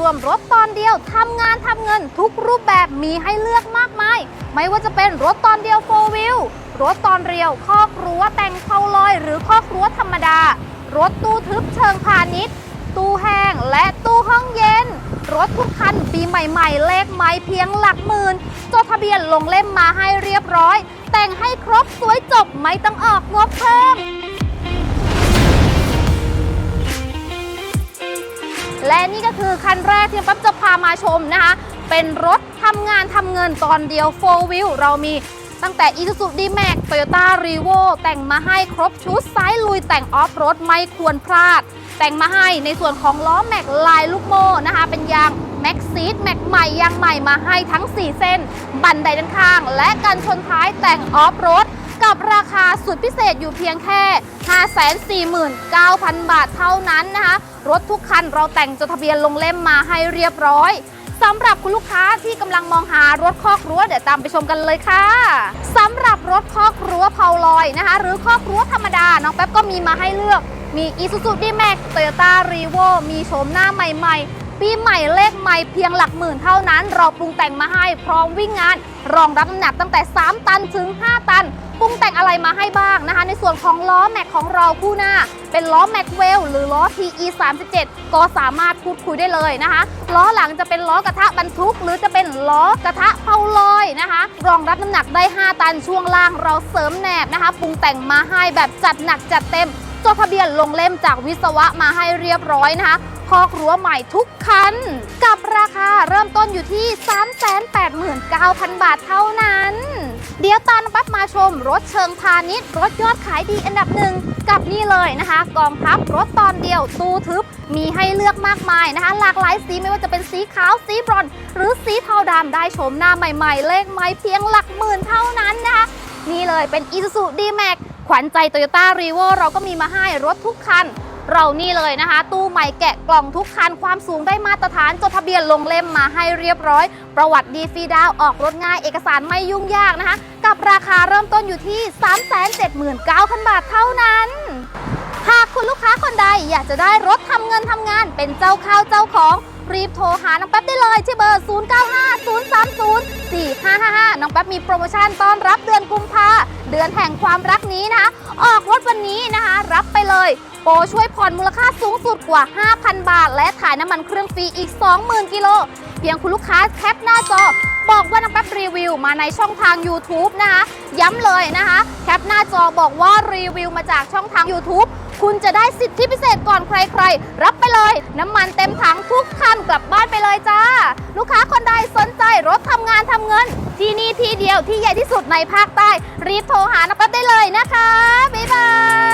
รวมรถตอนเดียวทำงานทำเงินทุกรูปแบบมีให้เลือกมากมาย ไม่ว่าจะเป็นรถตอนเดียวโฟวิลรถตอนเรียวคอกรั้วแต่งเข้าลอย หรือคอกรั้วธรรมดา รถตู้ทึบเชิงพาณิชย์ ตู้แห้งและตู้ห้องเย็น รถทุกคันปีใหม่ๆ เลขไม้เพียงหลักหมื่นจดทะเบียนลงเล่มมาให้เรียบร้อย แต่งให้ครบสวยจบไม่ต้องออกงบเพิ่ม และนี่ก็คือคันแรกที่ปั๊บจะพามาชมนะคะ เป็นรถทำงานทำเงินตอนเดียว4 wheel เรามีตั้งแต่ Isuzu D-Max Toyota Revo แต่งมาให้ครบชุดซ้ายลุยแต่งออฟโรดไม่ควรพลาด แต่งมาให้ในส่วนของล้อแม็กลายลูกโม่นะคะ เป็นยางแม็กซีดแม็กใหม่ยางใหม่มาให้ทั้ง 4 เส้น บันไดด้านข้าง และกันชนท้ายแต่งออฟโรด กับราคาสุดพิเศษอยู่เพียงแค่ 549,000 บาทเท่านั้นนะคะ รถทุกคันเราแต่งจดทะเบียนลงเล่มมาให้เรียบร้อยสำหรับคุณลูกค้าที่กำลังมองหารถคอกรั้วเดี๋ยวตามไปชมกันเลยค่ะสำหรับรถคอกรั้วเพาลอยนะคะ หรือคอกรั้วธรรมดา น้องแป๊บก็มีมาให้เลือก มี Isuzu D-Max Toyota Revo มีโฉมหน้าใหม่ ๆ ปีใหม่เลขใหม่เพียงหลักหมื่นเท่านั้น เราปรุงแต่งมาให้พร้อมวิ่งงาน รองรับน้ำหนักตั้งแต่ 3 ตันถึง 5 ตัน ปรุงแต่งอะไรมาให้บ้างนะคะ ในส่วนของล้อแม็กของเราคู่หน้า เป็นล้อแม็กเวลหรือล้อ TE 37ก็สามารถพูดคุยได้เลยนะคะล้อหลังจะเป็นล้อกระทะบรรทุก หรือจะเป็นล้อกระทะเผาลอยนะคะรองรับน้ำหนักได้ 5 ตันช่วงล่างเราเสริมแหนบนะคะปรุงแต่งมาให้แบบจัดหนักจัดเต็มจดทะเบียนลงเล่มจากวิศวะมาให้เรียบร้อยนะคะคอกรั้วใหม่ทุกคัน กับราคาเริ่มต้นอยู่ที่ 389,000 บาทเท่านั้น เดี๋ยวตามปั๊บมาชม รถเชิงพาณิชย์ รถยอดขายดีอันดับหนึ่งกับนี่เลยนะคะ กองทัพรถตอนเดียวตู้ทึบมีให้เลือกมากมายนะคะ หลากหลายสีไม่ว่าจะเป็นสีขาวสีบรอนซ์หรือสีเทาดำได้โฉมหน้าใหม่ๆ เลขไม้เพียงหลักหมื่นเท่านั้นนะคะนี่เลยเป็น Isuzu D-Max ขวัญใจ Toyota r e v o เราก็มีมาให้รถทุกคัน เรานี่เลยนะคะ ตู้ใหม่แกะกล่องทุกคันความสูงได้มาตรฐานจดทะเบียนลงเล่มมาให้เรียบร้อย ประวัติดีฟรีดาวออกรถง่ายเอกสารไม่ยุ่งยากนะคะ กับราคาเริ่มต้นอยู่ที่ 379,000 บาทเท่านั้นหากคุณลูกค้าคนใดอยากจะได้รถทำเงินทำงานเป็นเจ้าข้าวเจ้าของ รีบโทรหาน้องแป๊บได้เลยที่เบอร์ 0950304555 น้องแป๊บมีโปรโมชั่นต้อนรับเดือนกุมภาเดือนแห่งความรักนี้นะคะ ออกรถวันนี้นะคะ รับไปเลย โปรช่วยผ่อนมูลค่าสูงสุดกว่า 5,000 บาท และถ่ายน้ำมันเครื่องฟรีอีก 20,000 กิโล เพียงคุณลูกค้าแคปหน้าจอ บอกว่าน้องแป๊บรีวิวมาในช่องทาง YouTube นะคะ ย้ำเลยนะคะ แคปหน้าจอบอกว่ารีวิวมาจากช่องทาง YouTube คุณจะได้สิทธิพิเศษก่อนใครๆ รับไปเลยน้ำมันเต็มถังทุกคันกลับบ้านไปเลยจ้า ลูกค้าคนใดสนใจรถทำงานทำเงิน ที่นี่ที่เดียวที่ใหญ่ที่สุดในภาคใต้ รีบโทรหาน้องแป๊บได้เลยนะคะ บ๊ายบาย